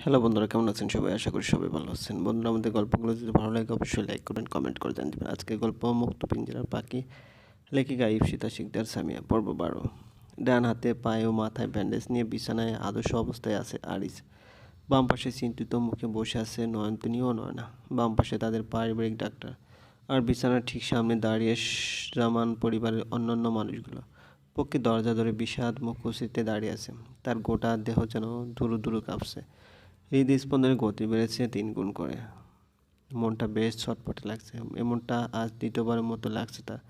Hello বন্ধুরা, কেমন আছেন সবাই? আশা করি সবাই ভালো আছেন। বন্ধুরা, আমাদের গল্পগুলো যদি ভালো লাগে, অবশ্যই লাইক করবেন কমেন্ট করে জানতে পারেন আজকের গল্প মুক্ত পিঞ্জরার পাখি লেখিকা ইপসিতা শিকদার সামিয়া, পর্ব বারো। ডান হাতে পায়ে ও মাথায় ব্যান্ডেজ নিয়ে বিছানায় আদর্শ অবস্থায় আছে আরিস। বাম পাশে চিন্তিত মুখে বসে আছে নয়নতনী ও নয়না। বাম পাশে তাদের পারিবারিক ডাক্তার। আর বিছানার ঠিক সামনে দাঁড়িয়ে রামান পরিবারের অন্যান্য মানুষগুলো। পক্ষে দরজা ধরে বিষাদ মুখোশিতে দাঁড়িয়ে আছে। তার গোটা দেহ যেন দুরু দুরু কাঁপছে। হৃদস্পন্দনের গতি বেড়েছে তিন গুণ করে। মনটা বেশ ছটপটে লাগছে। এমনটা আজ দ্বিতীয়বারের মতো লাগছে তার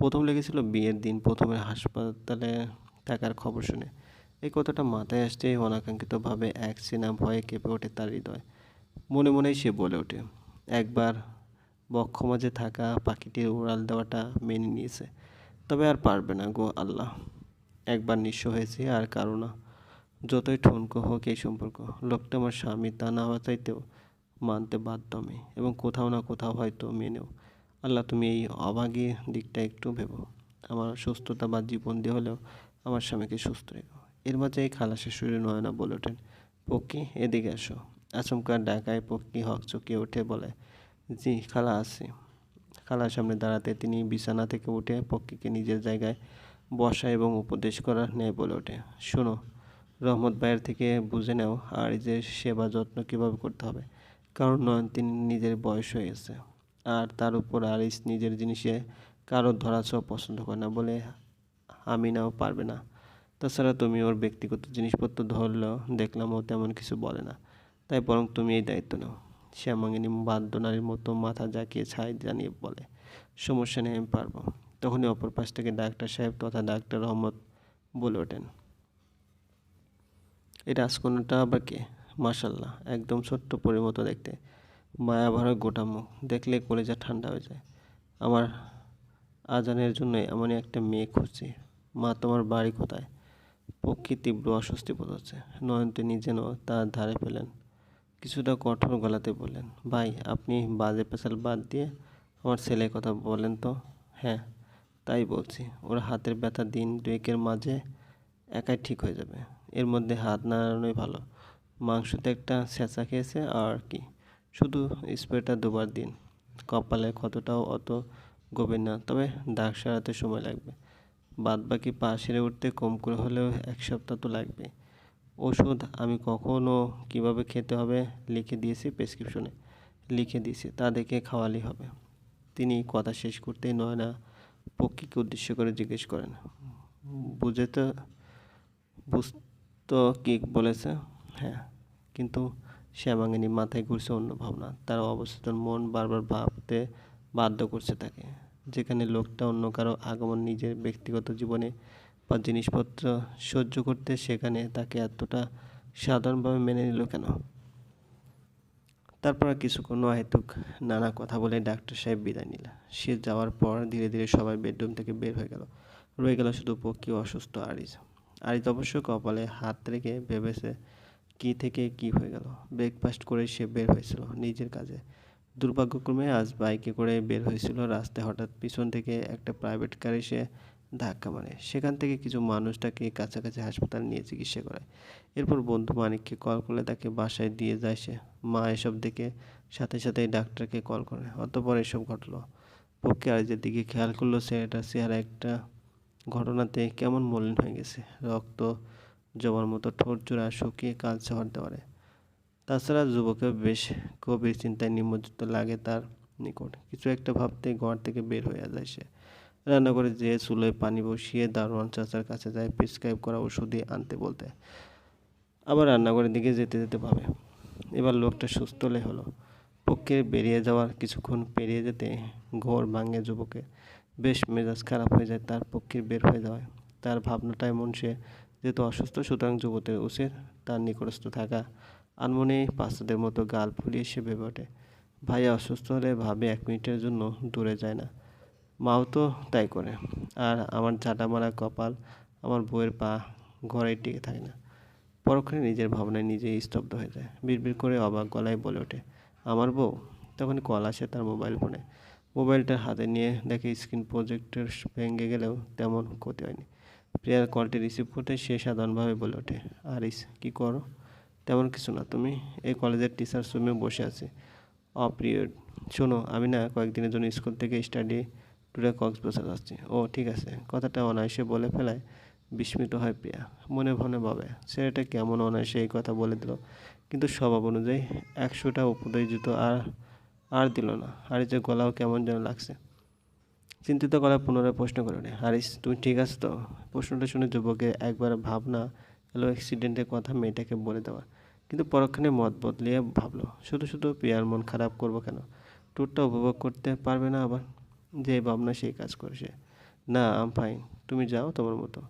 প্রথম লেগেছিল বিয়ের দিন, প্রথমে হাসপাতালে থাকার খবর শুনে। এই কথাটা মাথায় আসতে অনাকাঙ্ক্ষিতভাবে এক চেনা ভয়ে কেঁপে ওঠে তার হৃদয়। মনে মনেই সে বলে ওঠে, একবার বক্ষ মাঝে থাকা পাখিটির উড়াল দেওয়াটা মেনে নিয়েছে। তবে আর পারবে না গো আল্লাহ। একবার নিঃস্ব হয়েছে আর কারও না। যতই ঠুনকো হোক এই সম্পর্ক, লোকটা আমার স্বামী তা না চাইতেও মানতে বাধ্য আমি এবং কোথাও না কোথাও হয়তো মেনেও। আল্লাহ, তুমি এই অভাগী দিকটা একটু ভেবো। আমার সুস্থতা বা জীবন দিয়ে হলেও আমার স্বামীকে সুস্থ রেখো। এর মাঝে এই খালা শাশুড়ি নয়না বলে ওঠেন, পক্ষী, এদিকে আসো। আচমকা ডাকায় পক্ষী হক চকিয়ে উঠে বলে, জি, খালা আছি। খালার সামনে দাঁড়াতে তিনি বিছানা থেকে উঠে পক্ষীকে নিজের জায়গায় বসা এবং উপদেশ করার ন্যায় বলে ওঠে, শোনো রহমত ভাইয়ের থেকে বুঝে নাও আর যে সেবা যত্ন কীভাবে করতে হবে। কারণ নয়ন তিনি নিজের বয়স হয়ে গেছে। আর তার উপর আরিস নিজের জিনিসে কারোর ধরাছোঁয়া পছন্দ করে না বলে আমি নাও পারবে না। তাছাড়া তুমি ওর ব্যক্তিগত জিনিসপত্র ধরলেও দেখলাম ও তেমন কিছু বলে না। তাই বরং তুমি এই দায়িত্ব নাও। শ্যামাঙ্গিনী বাদ্য নারীর মতো মাথা জাকিয়ে ছাই জানিয়ে বলে, সমস্যা নেই, আমি পারব। তখনই অপর পাশ থেকে ডাক্তার সাহেব তথা ডাক্তার রহমত বলে ওঠেন। এই রাজকন্যাটা আবার কে? মাসাল্লাহ একদম ছোট্ট পরির মতো দেখতে। মায়া ভরা গোটা মুখ। দেখলে কলেজা ঠান্ডা হয়ে যায়। আমার আজানের জন্য এমনই একটা মেয়ে খুঁজছি। মা, তোমার বাড়ি কোথায়? পক্ষী তীব্র অস্বস্তি বোধ হচ্ছে। নয়নতিনী যেন তার ধারে পেলেন কিছুটা কঠোর গলাতে বললেন, ভাই, আপনি বাজে পেশাল বাদ দিয়ে আমার ছেলের কথা বলেন তো? হ্যাঁ তাই বলছি। ওর হাতের ব্যথা দিন দুয়েকের মাঝে একাই ঠিক হয়ে যাবে। এর মধ্যে হাত নাড়ানোই ভালো। মাংসতে একটা ছেঁচা খেয়েছে আর কি। শুধু স্প্রেটা দুবার দিন। কপালে ক্ষতটাও অত গভীর না, তবে দাগ সারাতে সময় লাগবে। বাদ বাকি পা সেরে উঠতে কম করে হলেও এক সপ্তাহ তো লাগবে। ওষুধ আমি কখনও কীভাবে খেতে হবে লিখে দিয়েছি প্রেসক্রিপশনে। লিখে দিয়েছি, তা দেখে খাওয়ালেই হবে। তিনি কথা শেষ করতেই নয়না পক্ষীকে উদ্দেশ্য করে জিজ্ঞেস করেন, বুঝে তো বুঝতো কি বলেছে হ্যাঁ। কিন্তু শ্যামাঙ্গিনী মাথায় ঘুরছে অন্য ভাবনা। তার অবচেতন মন বারবার ভাবতে বাধ্য করছে তাকে। যেখানে লোকটা অন্য কারও আগমন, নিজের ব্যক্তিগত জীবনে বা জিনিসপত্র সহ্য করতে, সেখানে তাকে এতটা সাধারণভাবে মেনে নিল কেন? তারপর কিছুক্ষণ অহেতুক নানা কথা বলে ডাক্তার সাহেব বিদায় নিল। সে যাওয়ার পর ধীরে ধীরে সবাই বেডরুম থেকে বের হয়ে গেল। রয়ে গেল শুধু পক্ষী অসুস্থ আরিজ আরিজ অবশ্য কপালে হাত রেখে ভেবেছে কি থেকে কি হয়ে গেল। ব্রেকফাস্ট করে সে বের হয়েছিল নিজের কাজে। দুর্ভাগ্যক্রমে আজ বাইকে করে বের হয়েছিল রাস্তায়। হঠাৎ পিছন থেকে একটা প্রাইভেট কার এসে ধাক্কা মারে। সেখান থেকে কিছু মানুষ তাকে কাছাকাছি হাসপাতাল নিয়ে চিকিৎসা করায়। এরপর বন্ধু মানিককে কল করলে তাকে বাসায় দিয়ে যায় সে। মা এসব দেখে সাথে সাথেই ডাক্তারকে কল করে। অতপর এসব ঘটলো। পক্ষে আরিজের দিকে খেয়াল করল ছেলেটার চেহারা একটা ঘটনাতে কেমন মলিন হয়ে গেছে? রক্ত জবার মতো ঠোঁট জোড়া শুকিয়ে কালচে হতে পারে তাছাড়া যুবকে বেশ গভীর চিন্তায় নিমজ্জিত লাগে তার নিকট। কিছু একটা ভাবতে ঘর থেকে বের হয়ে যায় সে। রান্নাঘরে যেয়ে চুলোয় পানি বসিয়ে দারোয়ান চাচার কাছে যায় প্রেসক্রাইব করা ওষুধই আনতে বলতে। আবার রান্নাঘরের দিকে যেতে যেতে ভাবে, এবার লোকটা সুস্থ হলে হলো। পক্ষে বেরিয়ে যাওয়ার কিছুক্ষণ পেরিয়ে যেতে ঘোর ভাঙে যুবকে বেশ মেজাজ খারাপ হয়ে যায়, তার পক্ষে বের হয়ে যাওয়ায়। তার ভাবনাটা এমন সে, যেহেতু অসুস্থ, সুতরাং যুবতের উচিত তার নিকটস্থ থাকা আনমনে বাচ্চাদের মতো গাল ফুলিয়ে সে ভেবে ওঠে, ভাইয়া অসুস্থ হলে ভাবে এক মিনিটের জন্য দূরে যায় না। মাও তো তাই করে, আর আমার ঝাঁটা মারা কপাল, আমার বউয়ের পা ঘরে টিকে থাকে না। পরক্ষণে নিজের ভাবনায় নিজেই স্তব্ধ হয়ে যায়। বিড়বিড় করে অবাক গলায় বলে ওঠে, আমার বউ? তখন কল আসে তার মোবাইল ফোনে মোবাইলটা হাতে নিয়ে দেখে স্ক্রিন প্রজেক্টর ভেঙে গেলেও তেমন ক্ষতি হয়নি। প্রিয়ার কলটি রিসিভ করতে সে সাধারণভাবে বলে ওঠে, আরিস, কী করো? তেমন কিছু না, তুমি এই কলেজের টিচার রুমে বসে আছি। অপিরিয়ড শোনো, আমি না কয়েকদিনের জন্য স্কুল থেকে স্টাডি ট্যুরে কক্সবাজার যাচ্ছি। ও, ঠিক আছে। কথাটা অনায়াসে বলে ফেলায় বিস্মিত হয় প্রিয়া। মনে মনে ভাবে, ছেলেটা কেমন অনায়াসে এই কথা বলে দিল। কিন্তু স্বভাব অনুযায়ী একশোটা উপদেশ দিত আর আর দিল না। হারিসের গলাও কেমন যেন লাগছে। চিন্তিত গলায় পুনরায় প্রশ্ন করে ওঠে হারিস, তুমি ঠিক আছো তো? প্রশ্নটা শুনে যুবকের একবার ভাবনা এলো অ্যাক্সিডেন্টের কথা মেয়েটাকে বলে দেওয়া কিন্তু পরক্ষণে মত বদলিয়ে ভাবলো, শুধু শুধু প্রিয়ার মন খারাপ করব কেন? ট্যুরটা উপভোগ করতে পারবে না আবার? যে ভাবনা সেই কাজ করেছে না আম ফাইন তুমি যাও তোমার মতো।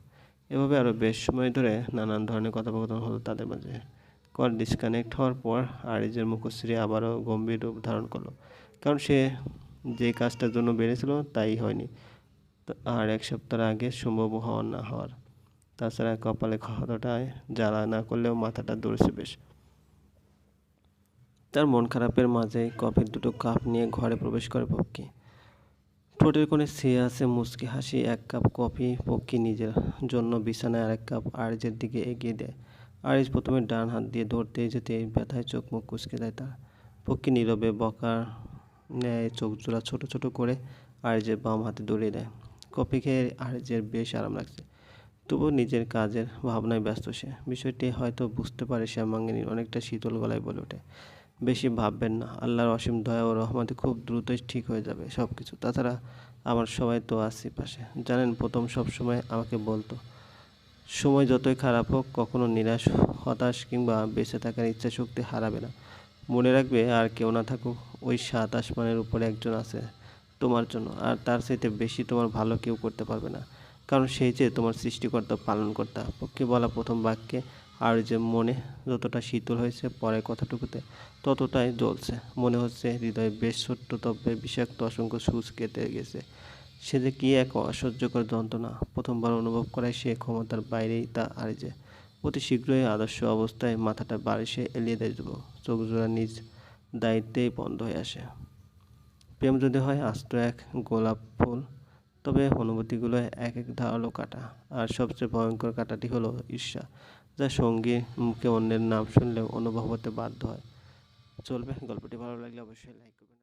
এভাবে আরও বেশ সময় ধরে নানান ধরনের কথোপকথন হলো তাদের মাঝে। কল ডিসকানেক্ট হওয়ার পর আরিজের মুখশ্রী আবারও গম্ভীর রূপ ধারণ করল। কারণ সে যে কাজটার জন্য বেড়েছিল তাই হয়নি। আর এক সপ্তাহ আগে সম্ভব হওয়ার না হওয়ার। তাছাড়া কপালে ক্ষতটায় জ্বালা না করলেও মাথাটা দৌড়ছে বেশ। তার মন খারাপের মাঝে কফির দুটো কাপ নিয়ে ঘরে প্রবেশ করে পক্ষী ঠোঁটের কোণে ছেয়ে আছে মুচকি হাসি। এক কাপ কফি পক্ষী নিজের জন্য বিছানায় আরেক কাপ আরিজের দিকে এগিয়ে দেয়। আরিজ প্রথমে ডান হাত দিয়ে ধরতে যেতে ব্যথায় চোখ মুখ কুচকে দেয় তার। পক্ষী নীরবে বকার ন্যায় চোখ জোড়া ছোটো ছোটো করে আরিজের বাম হাতে দৌড়িয়ে দেয়। কফি খেয়ে আরিজের বেশ আরাম লাগছে। তবুও নিজের কাজের ভাবনায় ব্যস্ত সে। বিষয়টি হয়তো বুঝতে পারে শ্যামাঙ্গিনীর অনেকটা শীতল গলায় বলে ওঠে। বেশি ভাববেন না, আল্লাহর অসীম দয়া ও রহমতে খুব দ্রুতই ঠিক হয়ে যাবে সব কিছু তাছাড়া আমার সবাই তো আছি পাশে। জানেন, প্রথম সব সময় আমাকে বলতো সময় যতই খারাপ হোক, কখনো নিরাশ, হতাশ কিংবা বেঁচে থাকার ইচ্ছা শক্তি হারাবে না। মনে রাখবে, আর কেউ না থাকুক, ওই সাত আসমানের উপরে একজন আছে তোমার জন্য, আর তার চাইতে বেশি তোমার ভালো কেউ করতে পারবে না। কারণ সেই যে তোমার সৃষ্টিকর্তা, পালনকর্তা পক্ষে বলা প্রথম বাক্যে, আর যে মনে যতটা শীতল হয়েছে পরের কথাটুকুতে, ততটাই জ্বলছে। মনে হচ্ছে হৃদয়ে বেশ ছোট্ট তবে বিষাক্ত, অসংখ্য সুচ কেটে গেছে। সে যে কী এক অসহ্যকর যন্ত্রণা। প্রথমবার অনুভব করায় সে ক্ষমতার বাইরেই তা আর যে অতি শীঘ্রই আদর্শ অবস্থায় মাথাটা বাড়িসে এলিয়ে দেয় যুবক। চোখ জোড়া নিজ দায়িত্বেই বন্ধ হয়ে আসে। প্রেম যদি হয়, আস্ত এক গোলাপ ফুল, তবে অনুভূতিগুলো এক এক ধারালো কাটা। আর সবচেয়ে ভয়ঙ্কর কাটাটি হলো ঈর্ষা, যা সঙ্গীর মুখে অন্যের নাম শুনলেও অনুভব হতে বাধ্য হয়। চলবে। গল্পটি ভালো লাগলে অবশ্যই লাইক করবেন।